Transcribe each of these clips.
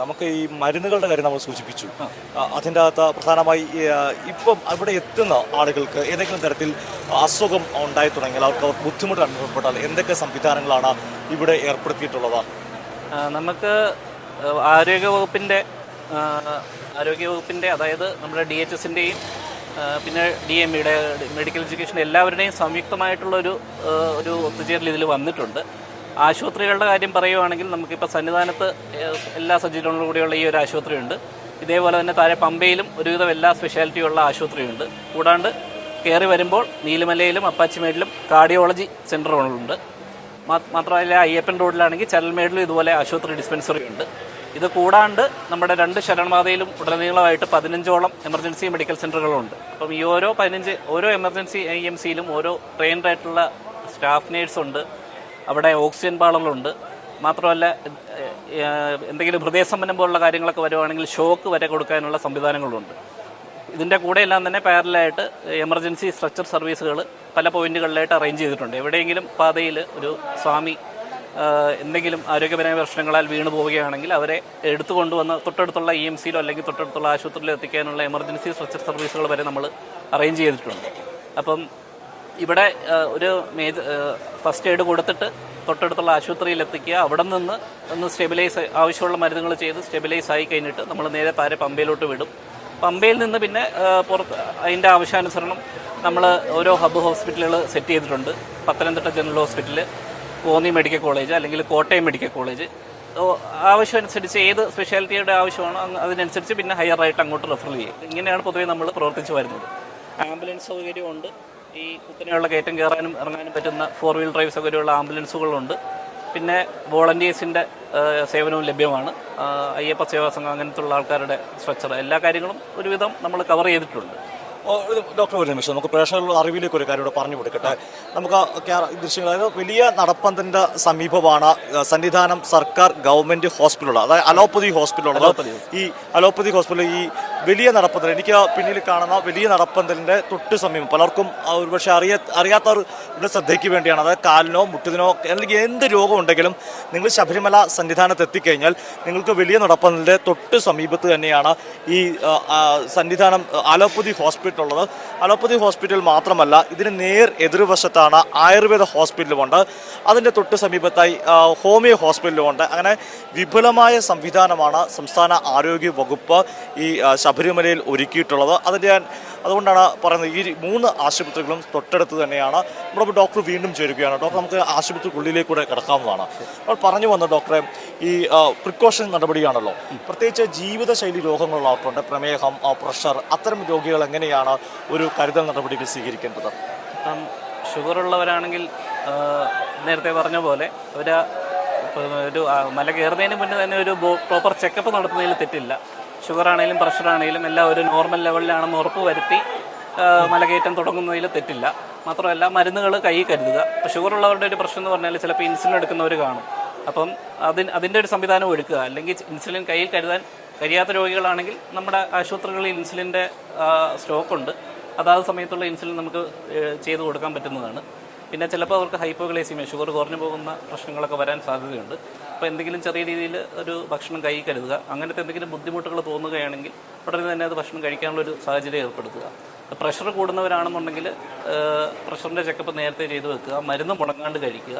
നമുക്ക് ഈ മരുന്നുകളുടെ കാര്യം നമ്മൾ സൂചിപ്പിച്ചു. അതിന്റെ അകത്ത് പ്രധാനമായി ഇപ്പം അവിടെ എത്തുന്ന ആളുകൾക്ക് ഏതെങ്കിലും തരത്തിൽ അസുഖം ഉണ്ടായി തുടങ്ങിയാൽ അവർക്ക് അവർ ബുദ്ധിമുട്ട് അനുഭവപ്പെട്ടാൽ എന്തൊക്കെ സംവിധാനങ്ങളാണ് ഇവിടെ ഏർപ്പെടുത്തിയിട്ടുള്ളത്? നമുക്ക് ആരോഗ്യവകുപ്പിന്റെ ആരോഗ്യവകുപ്പിന്റെ അതായത് നമ്മുടെ ഡി എച്ച് എസിന്റെയും പിന്നെ ഡി എം ഇയുടെ മെഡിക്കൽ എഡ്യൂക്കേഷൻ എല്ലാവരുടെയും സംയുക്തമായിട്ടുള്ള ഒരു ഒരു ഒത്തുചേരൽ ഇതിൽ വന്നിട്ടുണ്ട്. ആശുപത്രികളുടെ കാര്യം പറയുവാണെങ്കിൽ നമുക്കിപ്പോൾ സന്നിധാനത്ത് എല്ലാ സജ്ജീകരണങ്ങളും കൂടിയുള്ള ഈ ഒരു ആശുപത്രിയുണ്ട്. ഇതേപോലെ തന്നെ താഴെ പമ്പയിലും ഒരുവിധം എല്ലാ സ്പെഷ്യാലിറ്റിയുള്ള ആശുപത്രിയുണ്ട്. കൂടാണ്ട് കയറി വരുമ്പോൾ നീലമലയിലും അപ്പാച്ചിമേഡിലും കാർഡിയോളജി സെന്ററുകളുണ്ട് മാത്രമല്ല അയ്യപ്പൻ റോഡിലാണെങ്കിൽ ചരൽമേഡിലും ഇതുപോലെ ആശുപത്രി ഡിസ്പെൻസറി ഉണ്ട് ഇത് കൂടാണ്ട് നമ്മുടെ രണ്ട് ശരണപാതയിലും ഉടനീളമായിട്ട് പതിനഞ്ചോളം എമർജൻസി മെഡിക്കൽ സെന്ററുകളുണ്ട് അപ്പം ഈ ഓരോ പതിനഞ്ച് ഓരോ എമർജൻസി ഐ എം സിയിലും ഓരോ ട്രെയിൻഡ് ആയിട്ടുള്ള സ്റ്റാഫ് നേഴ്സ് ഉണ്ട്. അവിടെ ഓക്സിജൻ പാളങ്ങളുണ്ട് മാത്രമല്ല എന്തെങ്കിലും ഹൃദയ എന്തെങ്കിലും ഹൃദയസമ്പന്നം പോലുള്ള കാര്യങ്ങളൊക്കെ വരുവാണെങ്കിൽ ഷോക്ക് വരെ കൊടുക്കാനുള്ള സംവിധാനങ്ങളുണ്ട്. ഇതിന്റെ കൂടെ എല്ലാം തന്നെ പാരലായിട്ട് എമർജൻസി സ്ട്രക്ചർ സർവീസുകൾ പല പോയിന്റുകളിലായിട്ട് അറേഞ്ച് ചെയ്തിട്ടുണ്ട്. എവിടെയെങ്കിലും പാതയിൽ ഒരു സ്വാമി എന്തെങ്കിലും ആരോഗ്യപരമായ പ്രശ്നങ്ങളാൽ വീണു പോവുകയാണെങ്കിൽ അവരെ എടുത്തു കൊണ്ടുവന്ന് തൊട്ടടുത്തുള്ള ഇ എം സിയിലോ അല്ലെങ്കിൽ തൊട്ടടുത്തുള്ള ആശുപത്രിയിലോ എത്തിക്കാനുള്ള എമർജൻസി സ്ട്രക്ചർ സർവീസുകൾ വരെ നമ്മൾ അറേഞ്ച് ചെയ്തിട്ടുണ്ട്. അപ്പം ഇവിടെ ഒരു മേജർ ഫസ്റ്റ് എയ്ഡ് കൊടുത്തിട്ട് തൊട്ടടുത്തുള്ള ആശുപത്രിയിൽ എത്തിക്കുക. അവിടെ നിന്ന് ഒന്ന് സ്റ്റെബിലൈസ് ആവശ്യമുള്ള മരുന്നുകൾ ചെയ്ത് സ്റ്റെബിലൈസ് ആയി കഴിഞ്ഞിട്ട് നമ്മൾ നേരെ താരെ പമ്പയിലോട്ട് വിടും. പമ്പയിൽ നിന്ന് പിന്നെ പുറത്ത് അതിന്റെ ആവശ്യാനുസരണം നമ്മൾ ഓരോ ഹബ് ഹോസ്പിറ്റലുകൾ സെറ്റ് ചെയ്തിട്ടുണ്ട്. Pathanamthitta general hospital Konni medical college അല്ലെങ്കിൽ കോട്ടയം മെഡിക്കൽ കോളേജ്. ആവശ്യമനുസരിച്ച് ഏത് സ്പെഷ്യാലിറ്റിയുടെ ആവശ്യമാണോ അതിനനുസരിച്ച് പിന്നെ ഹയർ ആയിട്ട് അങ്ങോട്ട് റെഫർ ചെയ്യും. ഇങ്ങനെയാണ് പൊതുവേ നമ്മൾ പ്രവർത്തിച്ചു വരുന്നത്. ആംബുലൻസ് സൗകര്യമുണ്ട്. ഈ കുത്തനെയുള്ള കയറ്റം കയറാനും ഇറങ്ങാനും പറ്റുന്ന ഫോർ വീൽ ഡ്രൈവ് സൗകര്യമുള്ള ആംബുലൻസുകളുണ്ട്. പിന്നെ വോളണ്ടിയേഴ്സിന്റെ സേവനവും ലഭ്യമാണ്. അയ്യപ്പ സേവാ സംഘം അങ്ങനത്തുള്ള ആൾക്കാരുടെ സ്ട്രക്ചർ എല്ലാ കാര്യങ്ങളും ഒരുവിധം നമ്മൾ കവർ ചെയ്തിട്ടുണ്ട്. ഡോക്ടർ ഒരു നിമിഷം. നമുക്ക് പ്രേക്ഷകരുടെ അറിവിലേക്ക് ഒരു കാര്യം ഇവിടെ പറഞ്ഞു കൊടുക്കട്ടെ. നമുക്ക് ദൃശ്യങ്ങൾ അതായത് വലിയ നടപ്പന്തലിന്റെ സമീപമാണ് സന്നിധാനം സർക്കാർ ഗവൺമെന്റ് ഹോസ്പിറ്റലുള്ളത് അതായത് അലോപ്പതി ഹോസ്പിറ്റലുള്ളത് ഈ അലോപ്പതി ഹോസ്പിറ്റൽ ഈ വലിയ നടപ്പന്തൽ. എനിക്ക് പിന്നിൽ കാണുന്ന വലിയ നടപ്പന്തലിന്റെ തൊട്ട് സമീപം പലർക്കും ഒരുപക്ഷെ അറിയ അറിയാത്തവരുടെ ശ്രദ്ധയ്ക്ക് വേണ്ടിയാണ്. അതായത് കാലിനോ മുട്ടിനോ അല്ലെങ്കിൽ എന്ത് രോഗം ഉണ്ടെങ്കിലും നിങ്ങൾ ശബരിമല സന്നിധാനത്ത് എത്തിക്കഴിഞ്ഞാൽ നിങ്ങൾക്ക് വലിയ നടപ്പന്തലിന്റെ തൊട്ട് സമീപത്ത് തന്നെയാണ് ഈ സന്നിധാനം അലോപ്പതി ഹോസ്പിറ്റൽ ഉള്ളത്. അലോപ്പതി ഹോസ്പിറ്റൽ മാത്രമല്ല ഇതിന് നേർ എതിർവശത്താണ് ആയുർവേദ ഹോസ്പിറ്റലുമുണ്ട് അതിന്റെ തൊട്ട് സമീപത്തായി ഹോമിയോ ഹോസ്പിറ്റലുമുണ്ട് അങ്ങനെ വിപുലമായ സംവിധാനമാണ് സംസ്ഥാന ആരോഗ്യ വകുപ്പ് ഈ ശബരിമലയിൽ ഒരുക്കിയിട്ടുള്ളത്. അതിന്റെ ഞാൻ അതുകൊണ്ടാണ് പറയുന്നത് ഈ മൂന്ന് ആശുപത്രികളും തൊട്ടടുത്ത് തന്നെയാണ്. നമ്മുടെ ഡോക്ടർ വീണ്ടും ചേരുകയാണ്. ഡോക്ടർ നമുക്ക് ആശുപത്രിക്കുള്ളിലേക്ക് കൂടെ കിടക്കാവുന്നതാണ്. അപ്പോൾ പറഞ്ഞു വന്ന ഡോക്ടറെ ഈ പ്രിക്കോഷൻ നടപടിയാണല്ലോ. പ്രത്യേകിച്ച് ജീവിതശൈലി രോഗങ്ങളുള്ളവർക്കുണ്ട് പ്രമേഹം ആ, പ്രഷർ അത്തരം രോഗികൾ എങ്ങനെയാണ് ഒരു കരുതൽ നടപടികൾ സ്വീകരിക്കേണ്ടത്? ഉള്ളവരാണെങ്കിൽ നേരത്തെ പറഞ്ഞ പോലെ അവർ ഒരു മല കയറുന്നതിന് മുന്നേ തന്നെ ഒരു പ്രോപ്പർ ചെക്കപ്പ് നടത്തുന്നതിൽ തെറ്റില്ല. ഷുഗർ ആണെങ്കിലും പ്രഷർ ആണെങ്കിലും എല്ലാം ഒരു നോർമൽ ലെവലിലാണെന്ന് ഉറപ്പ് വരുത്തി മലകയറ്റം തുടങ്ങുന്നതിൽ തെറ്റില്ല. മാത്രമല്ല മരുന്നുകൾ കൈ കരുതുക. ഇപ്പോൾ ഷുഗർ ഉള്ളവരുടെ ഒരു പ്രശ്നം എന്ന് പറഞ്ഞാൽ ചിലപ്പോൾ ഇൻസുലിൻ എടുക്കുന്നവർ കാണും. അപ്പം അതിന് അതിന്റെ ഒരു സംവിധാനം ഒഴുക്കുക അല്ലെങ്കിൽ ഇൻസുലിൻ കയ്യിൽ കരുതാൻ കഴിയാത്ത രോഗികളാണെങ്കിൽ നമ്മുടെ ആശുപത്രികളിൽ ഇൻസുലിന്റെ സ്റ്റോക്കുണ്ട്. അതാത് സമയത്തുള്ള ഇൻസുലിൻ നമുക്ക് ചെയ്തു കൊടുക്കാൻ പറ്റുന്നതാണ്. പിന്നെ ചിലപ്പോൾ അവർക്ക് ഹൈപ്പോഗ്ലൈസിമിയ ഷുഗർ കുറഞ്ഞു പോകുന്ന പ്രശ്നങ്ങളൊക്കെ വരാൻ സാധ്യതയുണ്ട്. അപ്പോൾ എന്തെങ്കിലും ചെറിയ രീതിയിൽ ഒരു ഭക്ഷണം കൈ കരുതുക അങ്ങനത്തെ എന്തെങ്കിലും ബുദ്ധിമുട്ടുകൾ തോന്നുകയാണെങ്കിൽ ഉടനെ തന്നെ അത് ഭക്ഷണം കഴിക്കാനുള്ള ഒരു സാഹചര്യം ഏർപ്പെടുത്തുക. പ്രഷർ കൂടുന്നവരാണെന്നുണ്ടെങ്കിൽ പ്രഷറിന്റെ ചെക്കപ്പ് നേരത്തെ ചെയ്തു വെക്കുക മരുന്ന് മുടങ്ങാണ്ട് കഴിക്കുക.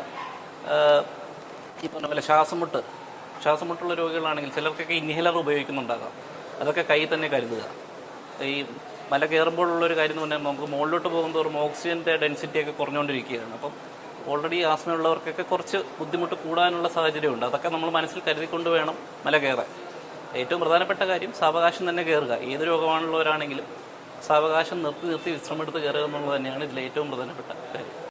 ഈ പറഞ്ഞ പോലെ ശ്വാസമുട്ട് ശ്വാസമുട്ടുള്ള രോഗികളാണെങ്കിൽ ചിലർക്കൊക്കെ ഇൻഹേലർ ഉപയോഗിക്കുന്നുണ്ടാകാം. അതൊക്കെ കൈ തന്നെ കരുതുക ഈ മല കയറുമ്പോഴുള്ള ഒരു കാര്യം എന്ന് പറഞ്ഞാൽ നമുക്ക് മുകളിലോട്ട് പോകുന്നതോറും ഓക്സിജന്റെ ഡെൻസിറ്റി ഒക്കെ കുറഞ്ഞുകൊണ്ടിരിക്കുകയാണ്. അപ്പം ഓൾറെഡി ആസ്മയുള്ളവർക്കൊക്കെ കുറച്ച് ബുദ്ധിമുട്ട് കൂടാനുള്ള സാഹചര്യമുണ്ട്. അതൊക്കെ നമ്മൾ മനസ്സിൽ കരുതിക്കൊണ്ട് വേണം മല കയറാൻ. ഏറ്റവും പ്രധാനപ്പെട്ട കാര്യം സാവകാശം തന്നെ കയറുക. ഏത് രോഗമാണുള്ളവരാണെങ്കിലും സാവകാശം നിർത്തി നിർത്തി വിശ്രമെടുത്ത് കയറുക എന്നുള്ളത് തന്നെയാണ് ഇതിൽ ഏറ്റവും പ്രധാനപ്പെട്ട കാര്യം.